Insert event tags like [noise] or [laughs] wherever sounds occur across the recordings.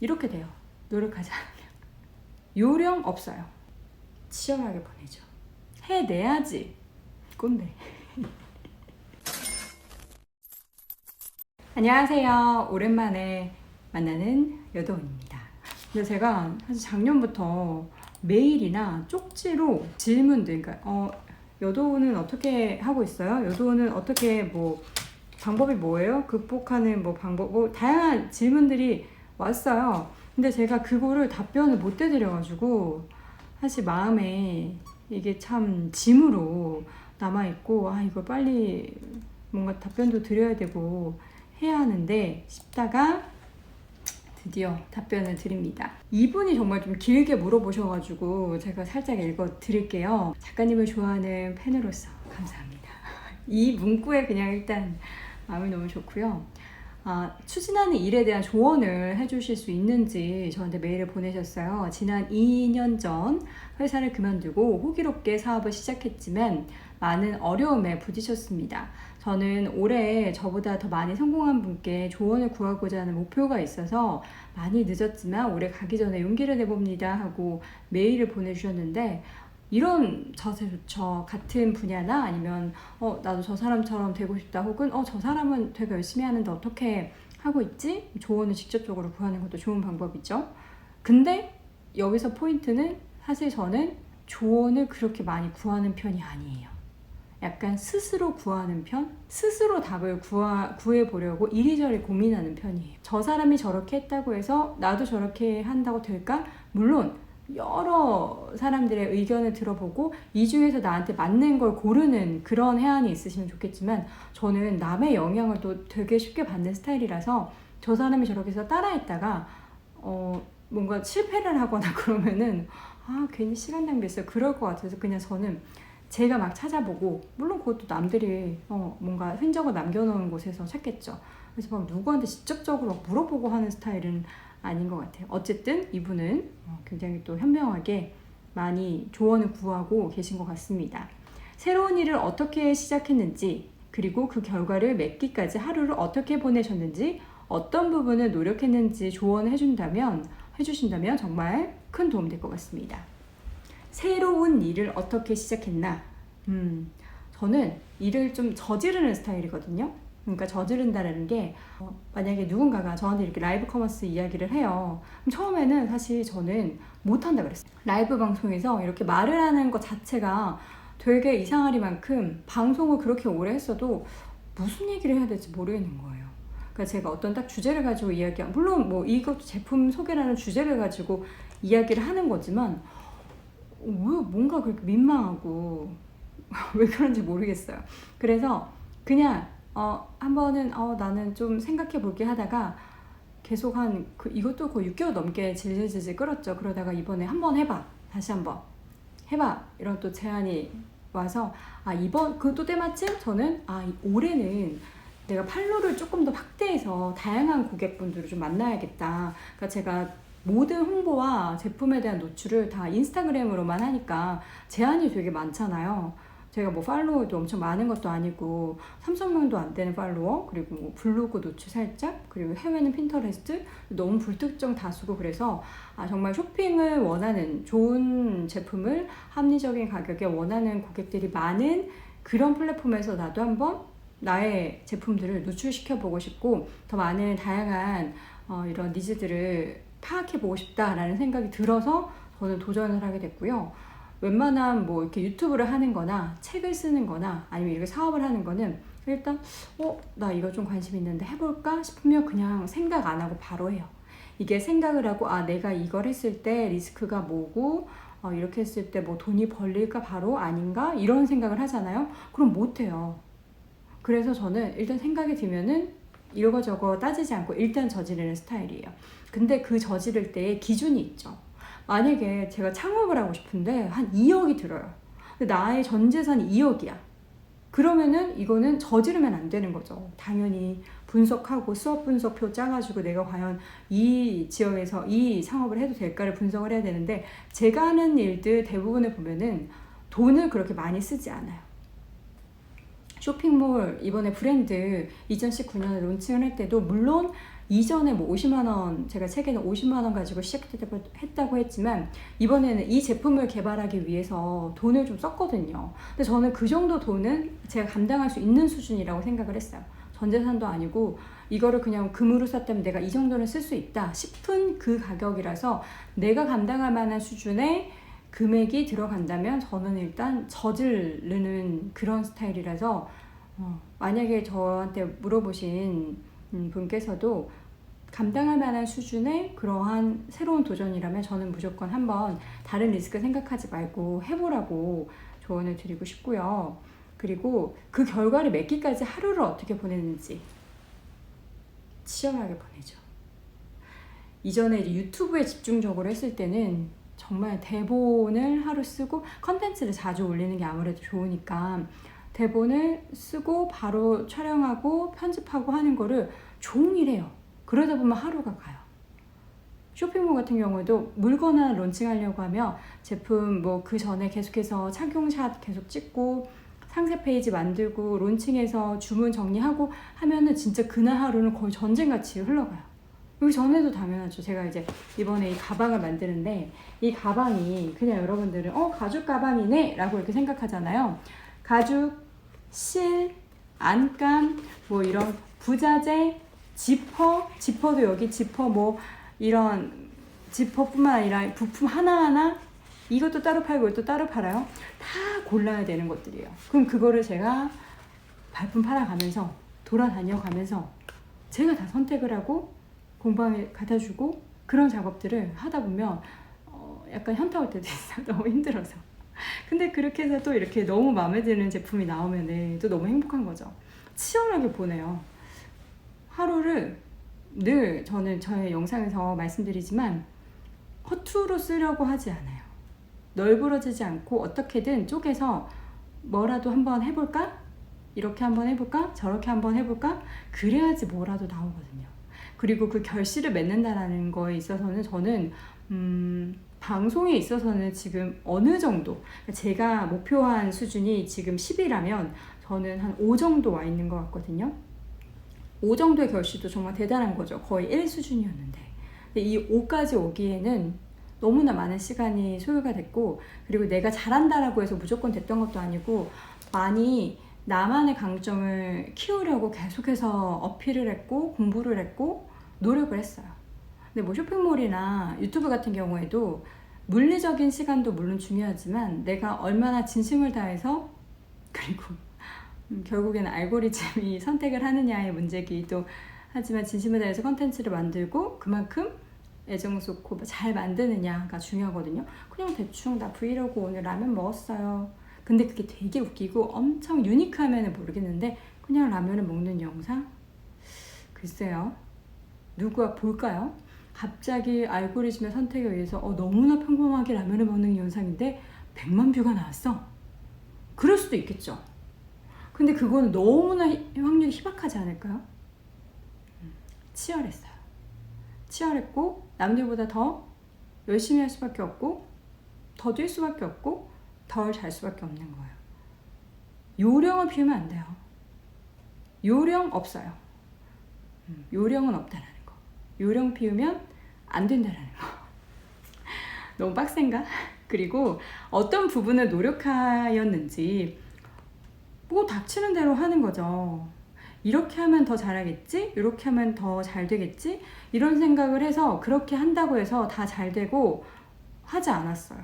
이렇게 돼요. 노력하지 않으면. 요령 없어요. 치열하게 보내죠. 해내야지. 꼰대. [laughs] 안녕하세요. 오랜만에 만나는 여도원입니다. 근데 제가 사실 작년부터 메일이나 쪽지로 질문들, 그러니까 어, 여도원은 어떻게 하고 있어요? 여도원은 어떻게 뭐 방법이 뭐예요? 극복하는 뭐 방법, 뭐 다양한 질문들이 왔어요. 근데 제가 그거를 답변을 못 해드려가지고 사실 마음에 이게 참 짐으로 남아있고 아 이거 빨리 뭔가 답변도 드려야 되고 해야 하는데 싶다가 드디어 답변을 드립니다. 이분이 정말 좀 길게 물어보셔가지고 제가 살짝 읽어 드릴게요. 작가님을 좋아하는 팬으로서 감사합니다. [laughs] 이 문구에 그냥 일단 마음이 너무 좋고요. 아, 추진하는 일에 대한 조언을 해주실 수 있는지 저한테 메일을 보내셨어요. 지난 2년 전 회사를 그만두고 호기롭게 사업을 시작했지만 많은 어려움에 부딪혔습니다. 저는 올해 저보다 더 많이 성공한 분께 조언을 구하고자 하는 목표가 있어서 많이 늦었지만 올해 가기 전에 용기를 내봅니다 하고 메일을 보내주셨는데 이런 자세 좋죠. 같은 분야나 아니면 어 나도 저 사람처럼 되고 싶다 혹은 어 저 사람은 되게 열심히 하는데 어떻게 하고 있지? 조언을 직접적으로 구하는 것도 좋은 방법이죠. 근데 여기서 포인트는 사실 저는 조언을 그렇게 많이 구하는 편이 아니에요. 약간 스스로 구하는 편? 스스로 답을 구하, 구해보려고 이리저리 고민하는 편이에요. 저 사람이 저렇게 했다고 해서 나도 저렇게 한다고 될까? 물론 여러 사람들의 의견을 들어보고 이 중에서 나한테 맞는 걸 고르는 그런 해안이 있으시면 좋겠지만 저는 남의 영향을 또 되게 쉽게 받는 스타일이라서 저 사람이 저렇게 해서 따라했다가 어 뭔가 실패를 하거나 [laughs] 그러면은 아 괜히 시간 낭비했어요. 그럴 것 같아서 그냥 저는 제가 막 찾아보고 물론 그것도 남들이 어 뭔가 흔적을 남겨놓은 곳에서 찾겠죠. 그래서 막 누구한테 직접적으로 물어보고 하는 스타일은 아닌 것 같아요. 어쨌든 이분은 어, 굉장히 또 현명하게 많이 조언을 구하고 계신 것 같습니다. 새로운 일을 어떻게 시작했는지, 그리고 그 결과를 맺기까지 하루를 어떻게 보내셨는지, 어떤 부분을 노력했는지 조언을 해준다면, 해주신다면 정말 큰 도움 될 것 같습니다. 새로운 일을 어떻게 시작했나? 음, 저는 일을 좀 저지르는 스타일이거든요. 그러니까 저지른다는 게 어, 만약에 누군가가 저한테 이렇게 라이브 커머스 이야기를 해요. 처음에는 사실 저는 못한다 그랬어요. 라이브 방송에서 이렇게 말을 하는 것 자체가 되게 이상하리만큼 방송을 그렇게 오래 했어도 무슨 얘기를 해야 될지 모르겠는 거예요. 그러니까 제가 어떤 딱 주제를 가지고 이야기, 물론 뭐 이것도 제품 소개라는 주제를 가지고 이야기를 하는 거지만 왜 뭔가 그렇게 민망하고 [laughs] 왜 그런지 모르겠어요. 그래서 그냥 어, 한 번은 어, 나는 좀 생각해 볼게 하다가 계속 한 그, 이것도 거의 6개월 넘게 질질질질 끌었죠. 그러다가 이번에 한 번 해봐. 다시 한 번. 해봐. 이런 또 제안이 와서 아 이번 그또 때마침 저는 아 올해는 내가 팔로를 조금 더 확대해서 다양한 고객분들을 좀 만나야겠다. 그러니까 제가 모든 홍보와 제품에 대한 노출을 다 인스타그램으로만 하니까 제한이 되게 많잖아요. 제가 뭐 팔로워도 엄청 많은 것도 아니고 3천 명도 안 되는 팔로워 그리고 뭐 블로그 노출 살짝 그리고 해외는 핀터레스트 너무 불특정 다수고 그래서 아 정말 쇼핑을 원하는 좋은 제품을 합리적인 가격에 원하는 고객들이 많은 그런 플랫폼에서 나도 한번 나의 제품들을 노출시켜 보고 싶고 더 많은 다양한 어, 이런 니즈들을 파악해 보고 싶다라는 생각이 들어서 저는 도전을 하게 됐고요. 웬만한 뭐 이렇게 유튜브를 하는 거나 책을 쓰는 거나 아니면 이렇게 사업을 하는 거는 일단 어, 나 이거 좀 관심 있는데 해볼까 싶으면 그냥 생각 안 하고 바로 해요. 이게 생각을 하고 아 내가 이걸 했을 때 리스크가 뭐고 어, 이렇게 했을 때 뭐 돈이 벌릴까 바로 아닌가 이런 생각을 하잖아요. 그럼 못 해요. 그래서 저는 일단 생각이 들면은 이거저거 따지지 않고 일단 저지르는 스타일이에요. 근데 그 저지를 때의 기준이 있죠. 만약에 제가 창업을 하고 싶은데 한 2억이 들어요. 근데 나의 전 재산이 2억이야. 그러면은 이거는 저지르면 안 되는 거죠. 당연히 분석하고 수업 분석표 짜가지고 내가 과연 이 지역에서 이 창업을 해도 될까를 분석을 해야 되는데 제가 하는 일들 대부분을 보면은 돈을 그렇게 많이 쓰지 않아요. 쇼핑몰 이번에 브랜드 2019년에 론칭을 할 때도 물론 이전에 뭐 50만 원 제가 책에는 50만 원 가지고 시작했다고 했지만 이번에는 이 제품을 개발하기 위해서 돈을 좀 썼거든요. 근데 저는 그 정도 돈은 제가 감당할 수 있는 수준이라고 생각을 했어요. 전 재산도 아니고 이거를 그냥 금으로 샀다면 내가 이 정도는 쓸 수 있다 싶은 그 가격이라서 내가 감당할 만한 수준의 금액이 들어간다면 저는 일단 저지르는 그런 스타일이라서 어, 만약에 저한테 물어보신 음, 분께서도 감당할 만한 수준의 그러한 새로운 도전이라면 저는 무조건 한번 다른 리스크 생각하지 말고 해보라고 조언을 드리고 싶고요. 그리고 그 결과를 맺기까지 하루를 어떻게 보냈는지 치열하게 보내죠. 이전에 유튜브에 집중적으로 했을 때는 정말 대본을 하루 쓰고 컨텐츠를 자주 올리는 게 아무래도 좋으니까 대본을 쓰고 바로 촬영하고 편집하고 하는 거를 종일 해요. 그러다 보면 하루가 가요. 쇼핑몰 같은 경우에도 물건 하나 론칭하려고 하면 제품 뭐 그 전에 계속해서 착용샷 계속 찍고 상세 페이지 만들고 론칭해서 주문 정리하고 하면은 진짜 그날 하루는 거의 전쟁같이 흘러가요. 여기 전에도 당연하죠. 제가 이제 이번에 이 가방을 만드는데 이 가방이 그냥 여러분들은 어 가죽 가방이네 라고 이렇게 생각하잖아요. 가죽, 실, 안감, 뭐 이런 부자재, 지퍼, 지퍼도 여기 지퍼 뭐 이런 지퍼뿐만 아니라 부품 하나하나 이것도 따로 팔고 이것도 따로 팔아요. 다 골라야 되는 것들이에요. 그럼 그거를 제가 발품 팔아가면서 돌아다녀 가면서 제가 다 선택을 하고 공방에 갖다 주고 그런 작업들을 하다 보면 어 약간 현타 올 때도 있어요. [laughs] 너무 힘들어서. 근데 그렇게 해서 또 이렇게 너무 마음에 드는 제품이 나오면 또 너무 행복한 거죠. 치열하게 보내요. 하루를 늘 저는 저의 영상에서 말씀드리지만 허투루 쓰려고 하지 않아요. 널브러지지 않고 어떻게든 쪼개서 뭐라도 한번 해볼까? 이렇게 한번 해볼까? 저렇게 한번 해볼까? 그래야지 뭐라도 나오거든요. 그리고 그 결실을 맺는다라는 거에 있어서는 저는 음, 방송에 있어서는 지금 어느 정도 제가 목표한 수준이 지금 10이라면 저는 한 5 정도 와 있는 것 같거든요. 5 정도의 결실도 정말 대단한 거죠. 거의 1 수준이었는데. 이 5까지 오기에는 너무나 많은 시간이 소요가 됐고, 그리고 내가 잘한다라고 해서 무조건 됐던 것도 아니고, 많이 나만의 강점을 키우려고 계속해서 어필을 했고, 공부를 했고, 노력을 했어요. 근데 뭐 쇼핑몰이나 유튜브 같은 경우에도 물리적인 시간도 물론 중요하지만 내가 얼마나 진심을 다해서 [laughs] 그리고 음, 결국에는 알고리즘이 [laughs] 선택을 하느냐의 문제기도 하지만 진심을 다해서 컨텐츠를 만들고 그만큼 애정 쏟고 잘 만드느냐가 중요하거든요. 그냥 대충 나 브이로그 오늘 라면 먹었어요. 근데 그게 되게 웃기고 엄청 유니크하면 모르겠는데 그냥 라면을 먹는 영상? 글쎄요. 누가 볼까요? 갑자기 알고리즘의 선택에 의해서 어, 너무나 평범하게 라면을 먹는 영상인데 100만 뷰가 나왔어. 그럴 수도 있겠죠. 근데 그거는 너무나 히- 확률이 희박하지 않을까요? 음, 치열했어요. 치열했고 남들보다 더 열심히 할 수밖에 없고 더 뛸 수밖에 없고 덜 잘 수밖에 없는 거예요. 요령을 피우면 안 돼요. 요령 없어요. 음, 요령은 없다라는 거. 요령 피우면 안 된다라는 거. 너무 빡센가? 그리고 어떤 부분을 노력하였는지 뭐 닥치는 대로 하는 거죠. 이렇게 하면 더 잘하겠지? 이렇게 하면 더 잘 되겠지? 이런 생각을 해서 그렇게 한다고 해서 다 잘 되고 하지 않았어요.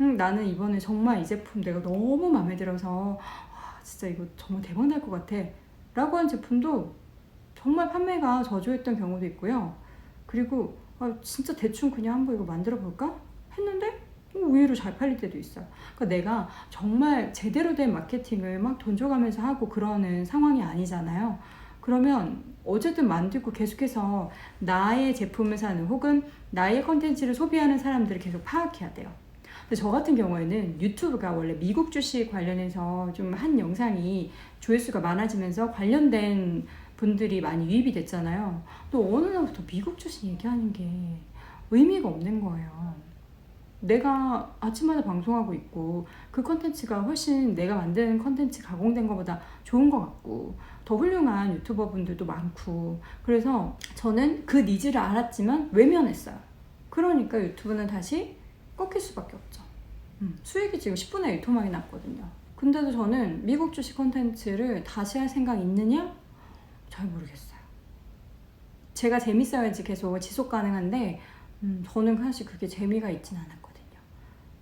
음, 나는 이번에 정말 이 제품 내가 너무 마음에 들어서 아, 진짜 이거 정말 대박 날 것 같아. 라고 한 제품도 정말 판매가 저조했던 경우도 있고요. 그리고 아, 진짜 대충 그냥 한번 이거 만들어 볼까? 했는데 어, 의외로 잘 팔릴 때도 있어요. 그러니까 내가 정말 제대로 된 마케팅을 막돈 줘가면서 하고 그러는 상황이 아니잖아요. 그러면 어쨌든 만들고 계속해서 나의 제품을 사는 혹은 나의 컨텐츠를 소비하는 사람들을 계속 파악해야 돼요. 근데 저 같은 경우에는 유튜브가 원래 미국 주식 관련해서 좀 한 영상이 조회수가 많아지면서 관련된 분들이 많이 유입이 됐잖아요. 또 어느 날부터 미국 주식 얘기하는 게 의미가 없는 거예요. 내가 아침마다 방송하고 있고 그 컨텐츠가 훨씬 내가 만든 컨텐츠 가공된 것보다 좋은 것 같고 더 훌륭한 유튜버 분들도 많고 그래서 저는 그 니즈를 알았지만 외면했어요. 그러니까 유튜브는 다시 꺾일 수밖에 없죠. 음, 수익이 지금 10분의 1 토막이 났거든요. 근데도 저는 미국 주식 컨텐츠를 다시 할 생각 있느냐? 잘 모르겠어요. 제가 재밌어야지 계속 지속 가능한데 음, 저는 사실 그게 재미가 있진 않았거든요.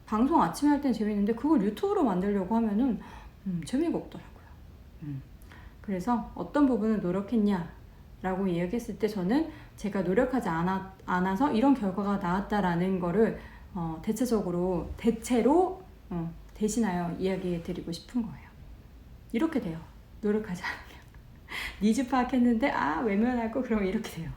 방송 아침에 할 땐 재밌는데 그걸 유튜브로 만들려고 하면은 음, 재미가 없더라고요. 음. 그래서 어떤 부분을 노력했냐라고 이야기했을 때 저는 제가 노력하지 않아, 않아서 이런 결과가 나왔다라는 거를 어, 대체적으로 대체로 어, 대신하여 이야기해 드리고 싶은 거예요. 이렇게 돼요. 노력하지 않으면. [laughs] 니즈 파악했는데 아 외면하고 그러면 이렇게 돼요.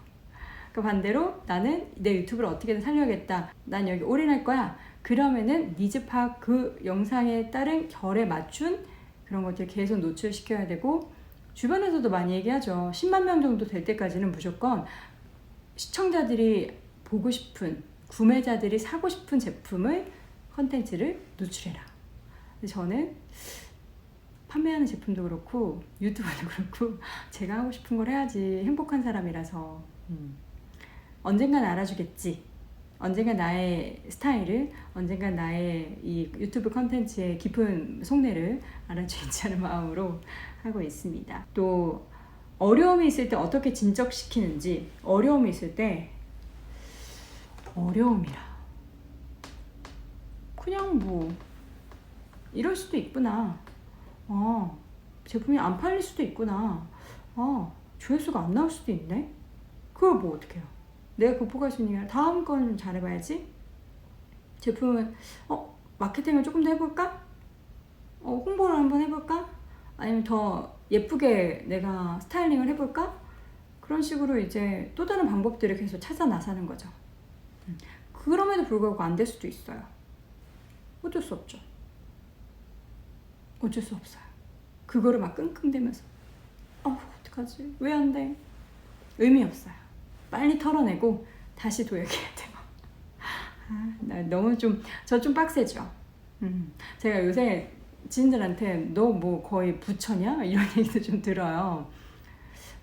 그 반대로 나는 내 유튜브를 어떻게든 살려야겠다. 난 여기 올인할 거야. 그러면은 니즈 파악 그 영상에 따른 결에 맞춘 그런 것들 계속 노출시켜야 되고 주변에서도 많이 얘기하죠. 10만 명 정도 될 때까지는 무조건 시청자들이 보고 싶은 구매자들이 사고 싶은 제품을 컨텐츠를 노출해라. 저는 판매하는 제품도 그렇고 유튜브도 그렇고 [laughs] 제가 하고 싶은 걸 해야지 행복한 사람이라서 음. 언젠간 알아주겠지. 언젠가 나의 스타일을, 언젠가 나의 이 유튜브 컨텐츠의 깊은 속내를 알아주겠지 하는 [laughs] 마음으로 하고 있습니다. 또 어려움이 있을 때 어떻게 진척시키는지 어려움이 있을 때 어려움이라 그냥 뭐 이럴 수도 있구나. 어, 제품이 안 팔릴 수도 있구나. 어, 조회수가 안 나올 수도 있네. 그걸 뭐 어떡해요. 내가 극복할 수 있는 게 다음 건 좀 잘해봐야지. 제품은 어 마케팅을 조금 더 해볼까? 어 홍보를 한번 해볼까? 아니면 더 예쁘게 내가 스타일링을 해볼까? 그런 식으로 이제 또 다른 방법들을 계속 찾아 나서는 거죠. 음. 그럼에도 불구하고 안 될 수도 있어요. 어쩔 수 없죠. 어쩔 수 없어요. 그거를 막 끙끙대면서 어 어떡하지? 왜 안 돼? 의미 없어요. 빨리 털어내고 다시 도약해야 돼요. [laughs] 아, 나 너무 좀 저 좀 빡세죠. 음, 제가 요새 지인들한테 너 뭐 거의 부처냐 이런 [laughs] 얘기도 좀 들어요.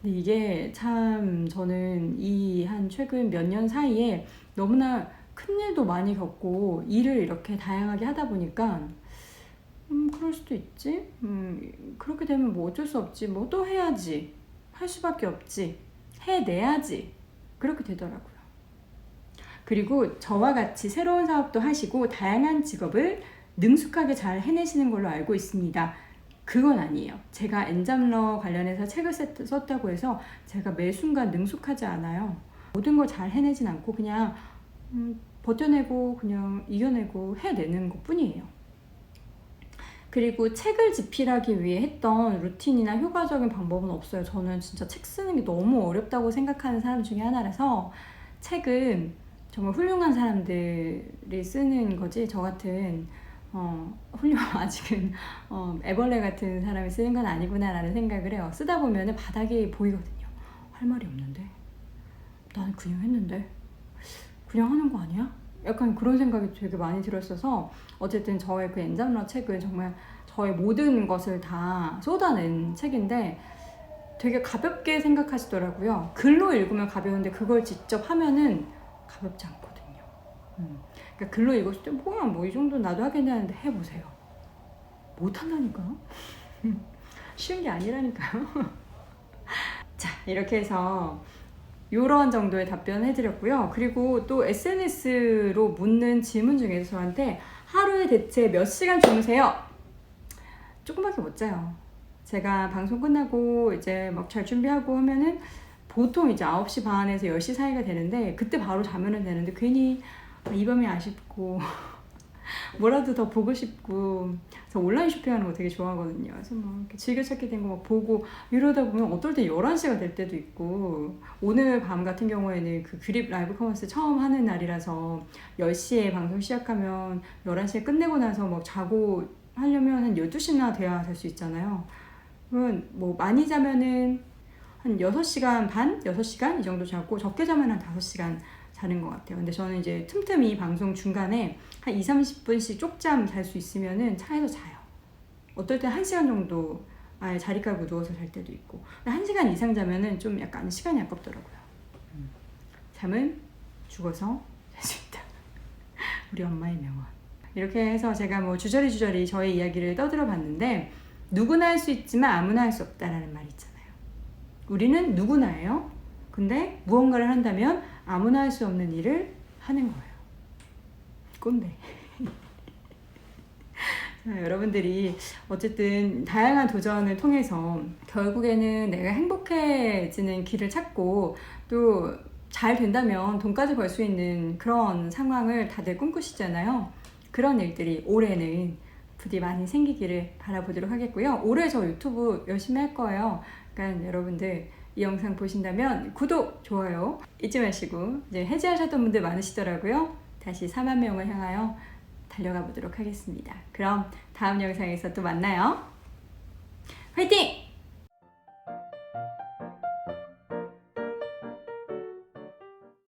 근데 이게 참 저는 이 한 최근 몇 년 사이에 너무나 큰 일도 많이 겪고 일을 이렇게 다양하게 하다 보니까 음 그럴 수도 있지. 음 그렇게 되면 뭐 어쩔 수 없지. 뭐 또 해야지. 할 수밖에 없지. 해내야지. 그렇게 되더라고요. 그리고 저와 같이 새로운 사업도 하시고 다양한 직업을 능숙하게 잘 해내시는 걸로 알고 있습니다. 그건 아니에요. 제가 엔잡러 관련해서 책을 썼다고 해서 제가 매 순간 능숙하지 않아요. 모든 걸 잘 해내진 않고 그냥 음, 버텨내고 그냥 이겨내고 해내는 것 뿐이에요. 그리고 책을 집필하기 위해 했던 루틴이나 효과적인 방법은 없어요. 저는 진짜 책 쓰는 게 너무 어렵다고 생각하는 사람 중에 하나라서 책은 정말 훌륭한 사람들이 쓰는 거지 저 같은 어, 훌륭 [laughs] 아직은 어, 애벌레 같은 사람이 쓰는 건 아니구나라는 생각을 해요. 쓰다 보면 바닥이 보이거든요. 할 말이 없는데 나는 그냥 했는데 그냥 하는 거 아니야? 약간 그런 생각이 되게 많이 들었어서 어쨌든 저의 그 엔잡러 책은 정말 저의 모든 것을 다 쏟아낸 책인데 되게 가볍게 생각하시더라고요. 글로 읽으면 가벼운데 그걸 직접 하면은 가볍지 않거든요. 음. 그러니까 글로 읽었을 때 뭐야 뭐 이 정도 나도 하겠네 하는데 해보세요. 못한다니까요. [laughs] 쉬운 게 아니라니까요. [laughs] 자 이렇게 해서 이런 정도의 답변 해드렸고요. 그리고 또 SNS로 묻는 질문 중에서 저한테 하루에 대체 몇 시간 주무세요? 조금밖에 못 자요. 제가 방송 끝나고 이제 막 잘 준비하고 하면은 보통 이제 9시 반에서 10시 사이가 되는데 그때 바로 자면은 되는데 괜히 이 밤이 아쉽고 [laughs] [laughs] 뭐라도 더 보고 싶고 저 온라인 쇼핑하는 거 되게 좋아하거든요. 그래서 막 이렇게 즐겨찾기 된 거 막 보고 이러다 보면 어떨 때 11시가 될 때도 있고 오늘 밤 같은 경우에는 그 그립 라이브 커머스 처음 하는 날이라서 10시에 방송 시작하면 11시에 끝내고 나서 막 자고 하려면 한 12시나 돼야 될 수 있잖아요. 그러면 뭐 많이 자면은 한 6시간 반, 6시간 이 정도 자고 적게 자면 한 5시간 자는 것 같아요. 근데 저는 이제 틈틈이 방송 중간에 한 2, 30분씩 쪽잠 잘 수 있으면은 차에서 자요. 어떨 땐 1시간 정도 아예 자리 깔고 누워서 잘 때도 있고. 근데 1시간 이상 자면은 좀 약간 시간이 아깝더라고요. 음. 잠은 죽어서 잘 수 있다. [laughs] 우리 엄마의 명언. 이렇게 해서 제가 뭐 주저리 주저리 저의 이야기를 떠들어 봤는데 누구나 할 수 있지만 아무나 할 수 없다라는 말 있잖아요. 우리는 누구나예요. 근데 무언가를 한다면 아무나 할 수 없는 일을 하는 거예요. 꼰대. [laughs] 자, 여러분들이 어쨌든 다양한 도전을 통해서 결국에는 내가 행복해지는 길을 찾고 또 잘 된다면 돈까지 벌 수 있는 그런 상황을 다들 꿈꾸시잖아요. 그런 일들이 올해는 부디 많이 생기기를 바라보도록 하겠고요. 올해 저 유튜브 열심히 할 거예요. 그러니까 여러분들 이 영상 보신다면 구독, 좋아요 잊지 마시고 이제 해지하셨던 분들 많으시더라고요. 다시 4만 명을 향하여 달려가 보도록 하겠습니다. 그럼 다음 영상에서 또 만나요. 화이팅!